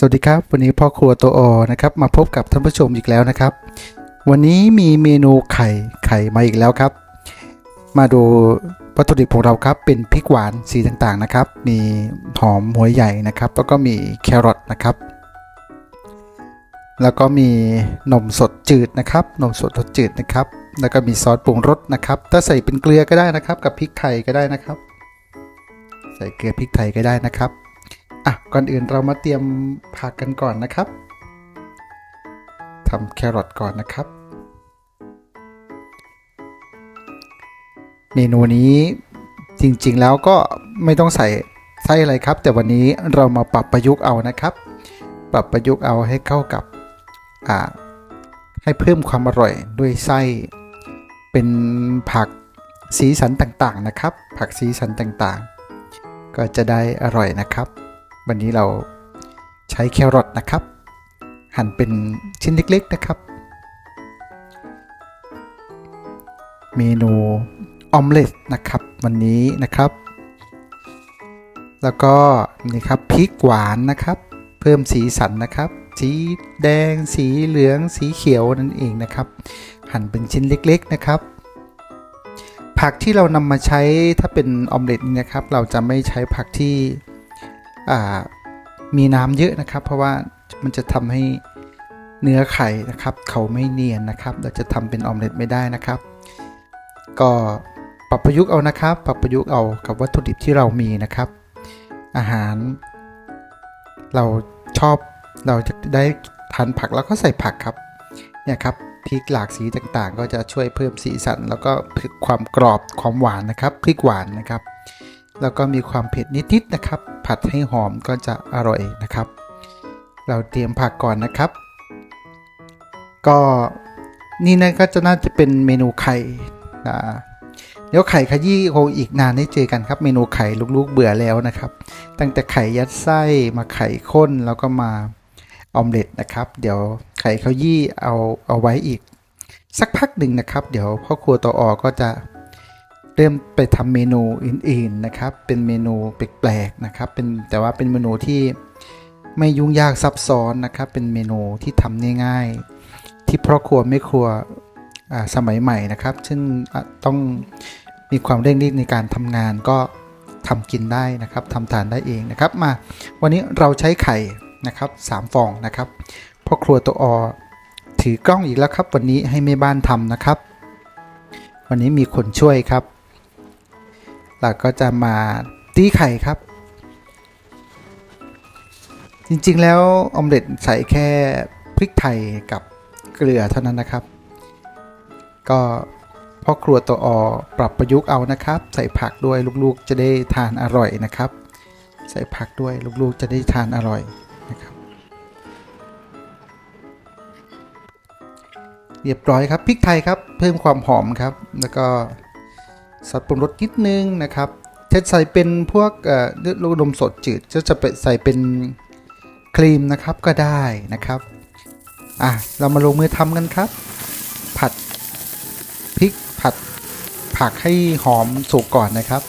สวัสดีครับ วันนี้พ่อครัวตัวอนะครับมาพบกับท่านผู้ชมอีกแล้วนะครับ วันนี้มีเมนูไข่ไข่มาอีกแล้วครับ มาดูวัตถุดิบของเราครับเป็นพริกหวานสีต่างๆนะครับ มีหอมหัวใหญ่นะครับ แล้วก็มีแครอทนะครับ แล้วก็มีนมสดจืดนะครับ นมสดรสจืดนะครับ แล้วก็มีซอสปรุงรสนะครับ ถ้าใส่เป็นเกลือก็ได้นะครับ กับพริกไทยก็ได้นะครับ ใส่เกลือพริกไทยก็ได้นะครับ อะก่อนอื่นเรามาเตรียมผักกันก่อนนะครับทำแครอทก่อนนะครับ เมนูนี้จริงๆแล้วก็ไม่ต้องใส่ไส้อะไรครับ แต่วันนี้เรามาปรับประยุกต์เอานะครับ ปรับประยุกต์เอาให้เข้ากับอ่าให้เพิ่มความอร่อยด้วยไส้เป็นผักสีสันต่างๆนะครับ ผักสีสันต่างๆ ก็จะได้อร่อยนะครับ วันนี้เราใช้แครอทนะครับ หั่นเป็นชิ้นเล็กๆนะครับ เมนูออมเล็ตนะครับ วันนี้นะครับ แล้วก็นี่ครับพริกหวานนะครับ เพิ่มสีสันนะครับ สีแดงสีเหลืองสีเขียวนั่นเองนะครับ หั่นเป็นชิ้นเล็กๆนะครับผักที่เรานำมาใช้ถ้าเป็นออมเล็ตนะครับ เราจะไม่ใช้ผักที่ มีน้ำเยอะนะครับ เพราะว่ามันจะทำให้เนื้อไข่นะครับ เขาไม่เนียนนะครับ เราจะทำเป็นออมเล็ตไม่ได้นะครับ ก็ปรับประยุกต์เอานะครับ ปรับประยุกต์เอากับวัตถุดิบที่เรามีนะครับ อาหาร เราชอบเราจะได้ทานผักแล้วก็ใส่ผักครับเนี่ยครับพริกหลากสีต่างๆ ก็จะช่วยเพิ่มสีสัน แล้วก็ความกรอบความหวานนะครับพริกหวานนะครับ แล้วก็มีความเผ็ดนิดๆนะครับ ผัดให้หอมก็จะอร่อยนะครับ เราเตรียมผักก่อนนะครับ ก็นี่นะก็จะน่าจะเป็นเมนูไข่อ่าเดี๋ยวไข่ขยี้คงอีกนานได้เจอกันครับ เมนูไข่ลูกๆเบื่อแล้วนะครับ ตั้งแต่ไข่ยัดไส้มาไข่ข้นแล้วก็มาออมเล็ตนะครับ เดี๋ยวไข่ขยี้เอาเอาไว้อีก สักพักหนึ่งนะครับ เดี๋ยวพ่อครัวตออก็จะ เริ่มไปทำเมนูอื่นๆนะครับ เป็นเมนูแปลกๆนะครับเป็นแต่ว่าเป็นเมนูที่ไม่ยุ่งยากซับซ้อนนะครับ เป็นเมนูที่ทำง่ายๆ ที่พ่อครัวไม่ครัวสมัยใหม่นะครับ ซึ่งต้องมีความเร่งรีบในการทำงานก็ทำกินได้นะครับทำทานได้เองนะครับ มาวันนี้เราใช้ไข่นะครับสามฟองนะครับพ่อครัวตัวอถือกล้องอีกแล้วครับ วันนี้ให้แม่บ้านทำนะครับ วันนี้มีคนช่วยครับ เราก็จะมาตีไข่ครับ จริงๆแล้วออมเล็ตใส่แค่พริกไทยกับเกลือเท่านั้นนะครับ ก็พ่อครัวตัวอปรับประยุกต์เอานะครับ ใส่ผักด้วยลูกๆจะได้ทานอร่อยนะครับ ใส่ผักด้วยลูกๆจะได้ทานอร่อยนะครับ เรียบร้อยครับพริกไทยครับ เพิ่มความหอมครับแล้วก็ ซอสปรุงรสนิดนึงนะครับจะใส่เป็นพวกเอ่อเลือดลูกนมสดจืดจะจะไปใส่เป็นครีมนะครับก็ได้นะครับอะเรามาลงมือทำกันครับ ผัดพริกผัดผักให้หอมสุกก่อนนะครับ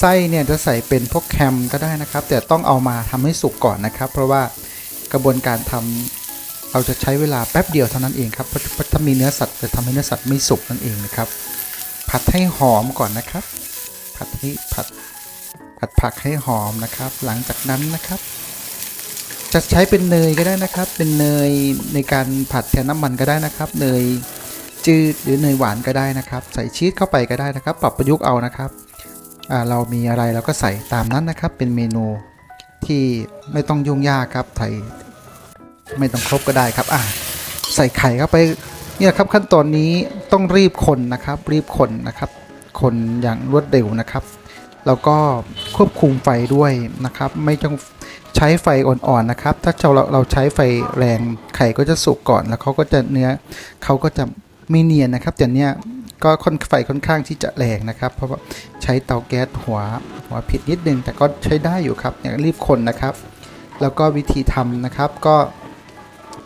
ไส้เนี่ยจะใส่เป็นพวกแคมก็ได้นะครับ แต่ต้องเอามาทำให้สุกก่อนนะครับ เพราะว่ากระบวนการทำเราจะใช้เวลาแป๊บเดียวเท่านั้นเองครับเพราะเพราะถ้ามีเนื้อสัตว์จะทำให้เนื้อสัตว์ไม่สุกนั่นเองนะครับ ผัดให้หอมก่อนนะครับ ผัดให้ผัดผัดผักให้หอมนะครับ หลังจากนั้นนะครับ จะใช้เป็นเนยก็ได้นะครับ เป็นเนยในการผัดแทนน้ำมันก็ได้นะครับ เนยจืดหรือเนยหวานก็ได้นะครับ ใส่ชีสเข้าไปก็ได้นะครับ ปรับประยุกต์เอานะครับอ่าเรามีอะไรเราก็ใส่ตามนั้นนะครับ เป็นเมนูที่ไม่ต้องยุ่งยากครับไทยไม่ต้องครบก็ได้ครับอ่าใส่ไข่เข้าไป เนี่ยครับขั้นตอนนี้ต้องรีบคนนะครับ รีบคนนะครับ คนอย่างรวดเร็วนะครับ แล้วก็ควบคุมไฟด้วยนะครับ ไม่ต้องใช้ไฟอ่อนๆนะครับ ถ้าเราเราใช้ไฟแรงไข่ก็จะสุกก่อนแล้วเขาก็จะเนื้อเขาก็จะไม่เนียนนะครับแต่เนี้ยก็ค่อนไฟค่อนข้างที่จะแรงนะครับ เพราะว่าใช้เตาแก๊สหัวหัวผิดนิดนึง แต่ก็ใช้ได้อยู่ครับอย่างรีบคนนะครับ แล้วก็วิธีทำนะครับก็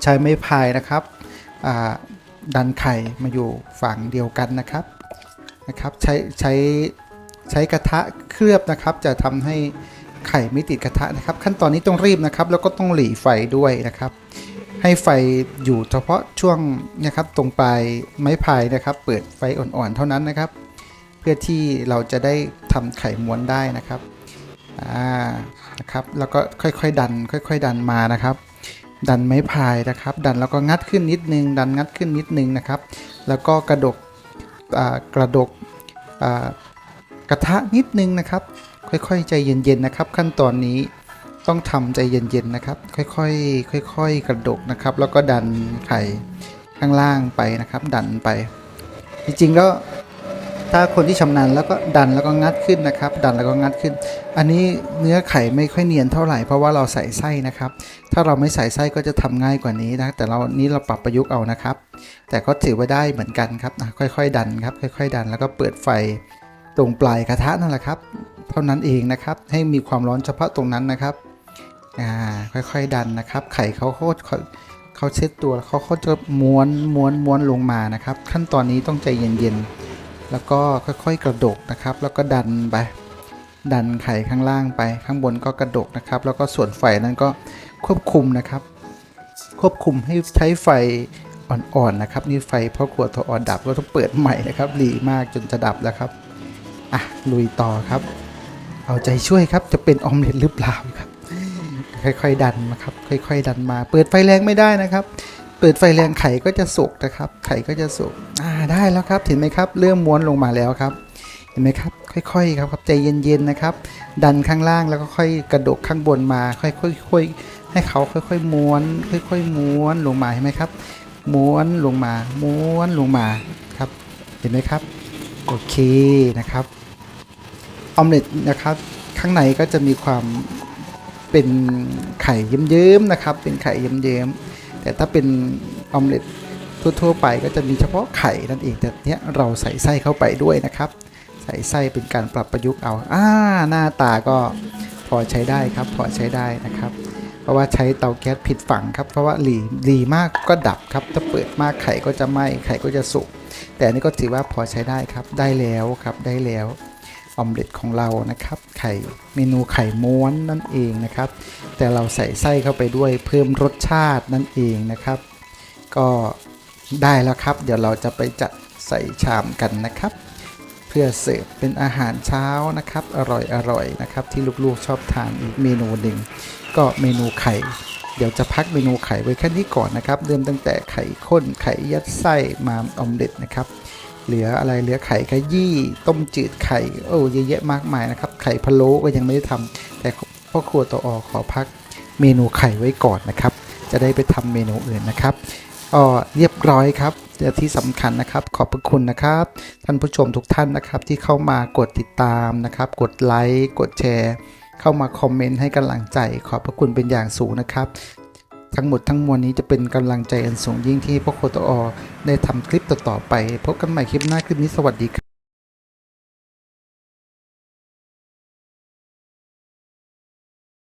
ใช้ไม้พายนะครับอ่า ดันไข่มาอยู่ฝั่งเดียวกันนะครับนะครับ ใช้ใช้ใช้กระทะเคลือบนะครับ จะทำให้ไข่ไม่ติดกระทะนะครับ ขั้นตอนนี้ต้องรีบนะครับ แล้วก็ต้องหลีไฟด้วยนะครับ ให้ไฟอยู่เฉพาะช่วงนะครับตรงปลายไม้พายนะครับ เปิดไฟอ่อนๆเท่านั้นนะครับ เพื่อที่เราจะได้ทำไข่ม้วนได้นะครับอ่านะครับแล้วก็ค่อยๆดัน ค่อย ๆ ดันมานะครับ ดันไม้พายนะครับ ดันแล้วก็งัดขึ้นนิดนึง ดันงัดขึ้นนิดนึงนะครับ แล้วก็กระดกกระดกกระทะนิดนึงนะครับ ค่อยๆ ใจเย็นๆนะครับ ขั้นตอนนี้ต้องทำใจเย็นๆนะครับ ค่อยๆค่อย ๆ กระดกนะครับ แล้วก็ดันไข่ข้างล่างไปนะครับ ดันไป จริงๆก็ ถ้าคนที่ชำนาญแล้วก็ดันแล้วก็งัดขึ้นนะครับ ดันแล้วก็งัดขึ้น อันนี้เนื้อไข่ไม่ค่อยเนียนเท่าไหร่เพราะว่าเราใส่ไส้นะครับ ถ้าเราไม่ใส่ไส้ก็จะทำง่ายกว่านี้นะแต่เรานี้เราปรับประยุกต์เอานะครับ แต่ก็ถือว่าได้เหมือนกันครับค่อย ๆ ดันครับ ค่อย ๆ ดันแล้วก็เปิดไฟตรงปลายกระทะนั่นแหละครับ เท่านั้นเองนะครับ ให้มีความร้อนเฉพาะตรงนั้นนะครับอ่าค่อยๆดันนะครับ ไข่เขาโคตรเขาเช็ดตัวเขาเขาจะม้วนม้วนม้วนลงมานะครับ ขั้นตอนนี้ต้องใจเย็นๆ แล้วก็ค่อยๆกระดกนะครับ แล้วก็ดันไป ดันไข่ข้างล่างไป ข้างบนก็กระดกนะครับ แล้วก็ส่วนไฟนั้นก็ควบคุมนะครับ ควบคุมให้ใช้ไฟอ่อนๆนะครับ นี่ไฟเพราะขวดทออดับก็ต้องเปิดใหม่นะครับหลีมากจนจะดับแล้วครับอะลุยต่อครับ เอาใจช่วยครับจะเป็นออมเล็ตหรือเปล่าครับ ค่อยๆดันมาครับ ค่อย ๆ ดันมา เปิดไฟแรงไม่ได้นะครับ เปิดไฟแรงไข่ก็จะสุกนะครับ ไข่ก็จะสุกอ่าได้แล้วครับ เห็นไหมครับ เริ่มม้วนลงมาแล้วครับ เห็นไหมครับ ค่อยๆครับครับใจเย็นๆนะครับ ดันข้างล่างแล้วก็ค่อยกระดกข้างบนมา ค่อยๆค่อยๆให้เขาค่อยๆม้วน ค่อย ๆ ม้วนลงมาเห็นไหมครับ ม้วนลงมา ม้วนลงมาครับ เห็นไหมครับ โอเคนะครับออมเล็ตนะครับ ข้างในก็จะมีความเป็นไข่เยิ้มๆนะครับ เป็นไข่เยิ้มๆ แต่ถ้าเป็นออมเล็ตทั่วๆไปก็จะมีเฉพาะไข่นั่นเองแต่เนี้ยเราใส่ไส้เข้าไปด้วยนะครับ ใส่ไส้เป็นการปรับประยุกต์เอาอ่าหน้าตาก็พอใช้ได้ครับพอใช้ได้นะครับ เพราะว่าใช้เตาแก๊สผิดฝั่งครับ เพราะว่าหลีหลีมากก็ดับครับ ถ้าเปิดมากไข่ก็จะไหม้ไข่ก็จะสุกแต่อันนี้ก็ถือว่าพอใช้ได้ครับได้แล้วครับได้แล้ว ออมเล็ตของเรานะครับ ไข่เมนูไข่ม้วนนั่นเองนะครับ แต่เราใส่ไส้เข้าไปด้วยเพิ่มรสชาตินั่นเองนะครับ ก็ได้แล้วครับ เดี๋ยวเราจะไปจัดใส่ชามกันนะครับ เพื่อเสิร์ฟเป็นอาหารเช้านะครับ อร่อยอร่อยนะครับ ที่ลูกๆชอบทานอีกเมนูหนึ่งก็เมนูไข่เดี๋ยวจะพักเมนูไข่ไว้แค่นี้ก่อนนะครับ เริ่มตั้งแต่ไข่ข้นไข่ยัดไส้มาออมเล็ตนะครับ เหลืออะไรเหลือไข่ขยี้ต้มจืดไข่โอ้เยอะแยะมากมายนะครับ ไข่พะโล้ก็ยังไม่ได้ทำแต่พ่อครัวตัวอขอพักเมนูไข่ไว้ก่อนนะครับ จะได้ไปทำเมนูอื่นนะครับก็เรียบร้อยครับและที่สำคัญนะครับ ขอบพระคุณนะครับ ท่านผู้ชมทุกท่านนะครับ ที่เข้ามากดติดตามนะครับ กดไลค์กดแชร์ เข้ามาคอมเมนต์ให้กำลังใจ ขอบพระคุณเป็นอย่างสูงนะครับ ทั้งหมดทั้งมวลนี้จะเป็นกำลังใจอันสูงยิ่งที่พวกโคตอได้ทำคลิปต่อๆไป พบกันใหม่คลิปหน้าคลิปนี้สวัสดีครับ